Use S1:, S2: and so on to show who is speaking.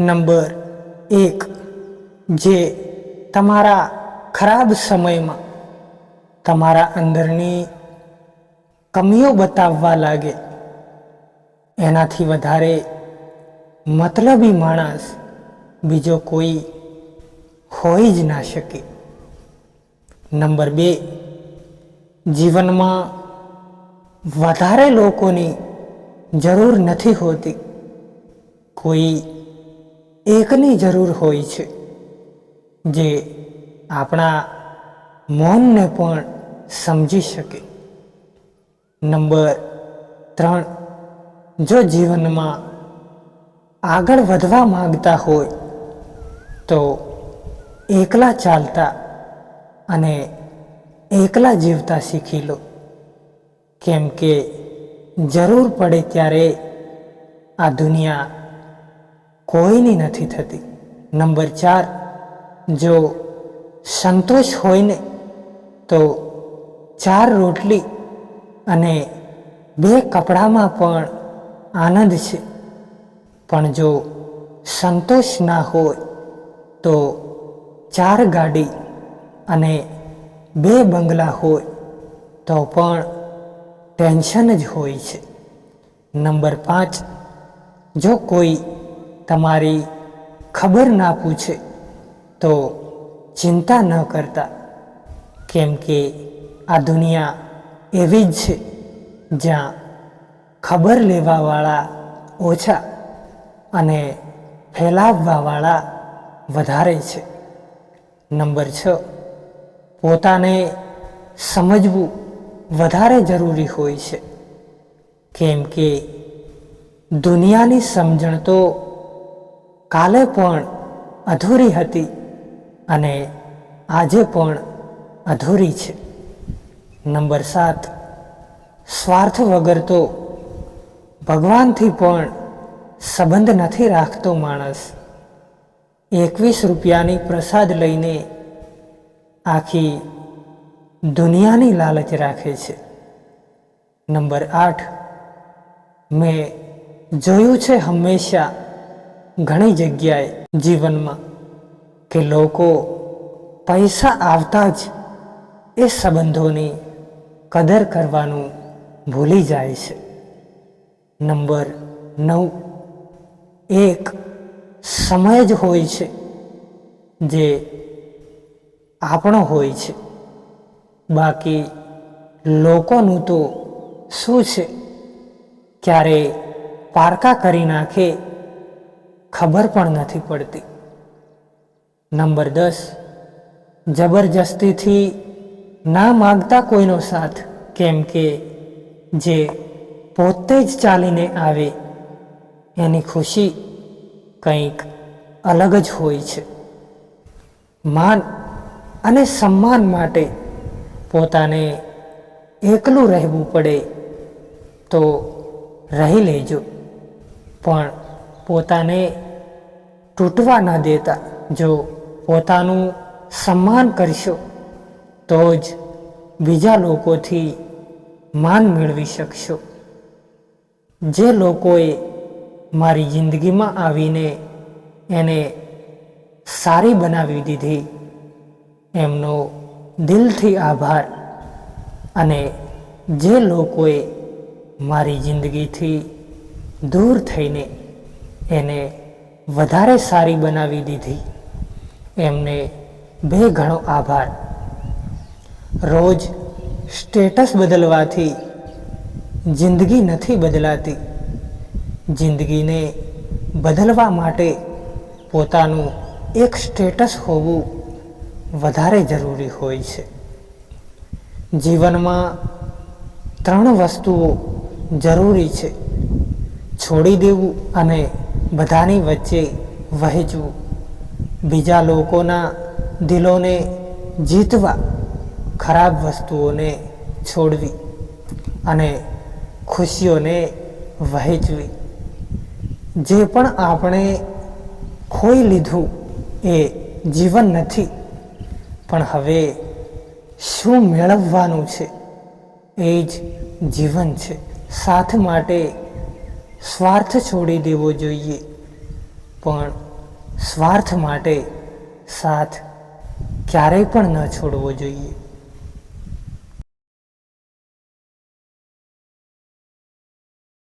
S1: Number એક, જે તમારા ખરાબ સમયમાં તમારા અંદરની કમીઓ બતાવવા લાગે. એનાથી વધારે મતલબી માણસ બીજો કોઈ હોઈ જ ના શકે. નંબર બે, જીવનમાં વધારે લોકોની જરૂર નથી હોતી. કોઈ એકની જરૂર હોય છે. જે આપણા મૌનને પણ સમજી શકે. નંબર ત્રણ, જો જીવનમાં આગળ વધવા માંગતા હોય, તો એકલા ચાલતા અને એકલા જીવતા શીખી લો. કેમ કે જરૂર પડે ત્યારે આ દુનિયા કોઈની નથી થતી. નંબર ચાર, જો સંતોષ હોય ને, તો ચાર રોટલી અને બે કપડામાં પણ આનંદ છે. પણ જો સંતોષ ના હોય, તો ચાર ગાડી અને બે બંગલા હોય, તો પણ ટેન્શન જ હોય છે. નંબર પાંચ, જો કોઈ તમારી ખબર ના પૂછે, તો ચિંતા ન કરતા. કેમ કે આ દુનિયા એવી જ છે, જ્યાં ખબર લેવાવાળા ઓછા અને ફેલાવવાવાળા વધારે છે. નંબર છ, પોતાને સમજવું વધારે જરૂરી હોય છે. કેમ કે દુનિયાની સમજણ તો કાલે પણ અધૂરી હતી અને આજે પણ અધૂરી છે. નંબર સાત, સ્વાર્થ વગર તો ભગવાનથી પણ સંબંધ નથી રાખતો માણસ. એકવીસ રૂપિયાની પ્રસાદ લઈને આખી દુનિયાની લાલચ રાખે છે. નંબર આઠ, મેં જોયું છે હંમેશા ઘણી જગ્યાએ જીવનમાં કે લોકો પૈસા આવતા જ એ સંબંધોની કદર કરવાનું ભૂલી જાય છે. નંબર નવ. એક સમય જ હોય છે જે આપણો હોય છે. બાકી લોકોનું તો શું છે? ક્યારે પારકા કરી નાખે ખબર પણ નથી પડતી. નંબર દસ. જબરજસ્તીથી ના માગતા કોઈનો સાથ, કેમ કે જે પોતે જ ચાલીને આવે, એની ખુશી કંઈક અલગ જ હોય છે. માન અને સન્માન માટે પોતાને એકલું રહેવું પડે તો રહી લેજો. પણ પોતાને તૂટવા ન દેતા. જો પોતાનું સન્માન કરશો, તો જ બીજા લોકોથી માન મેળવી શકશો. જે લોકોએ મારી જિંદગીમાં આવીને એને સારી બનાવી દીધી, એમનો દિલથી આભાર. અને જે લોકોએ મારી જિંદગીથી દૂર થઈને એને વધારે સારી બનાવી દીધી. એમને બે ઘણો આભાર. રોજ સ્ટેટસ બદલવાથી જિંદગી નથી બદલાતી. જિંદગીને બદલવા માટે પોતાનું એક સ્ટેટસ હોવું વધારે જરૂરી હોય છે. જીવનમાં ત્રણ વસ્તુઓ જરૂરી છે. છોડી દેવું અને બધાની વચ્ચે વહેંચવું. બીજા લોકોના દિલોને જીતવા ખરાબ વસ્તુઓને છોડવી અને ખુશીઓને વહેંચવી. જે પણ આપણે ખોઈ લીધું એ જીવન નથી, પણ હવે શું મેળવવાનું છે? એ જ જીવન છે. સાથ માટે સ્વાર્થ છોડી દેવો જોઈએ. પણ સ્વાર્થ માટે સાથ ક્યારેય પણ ન છોડવો જોઈએ.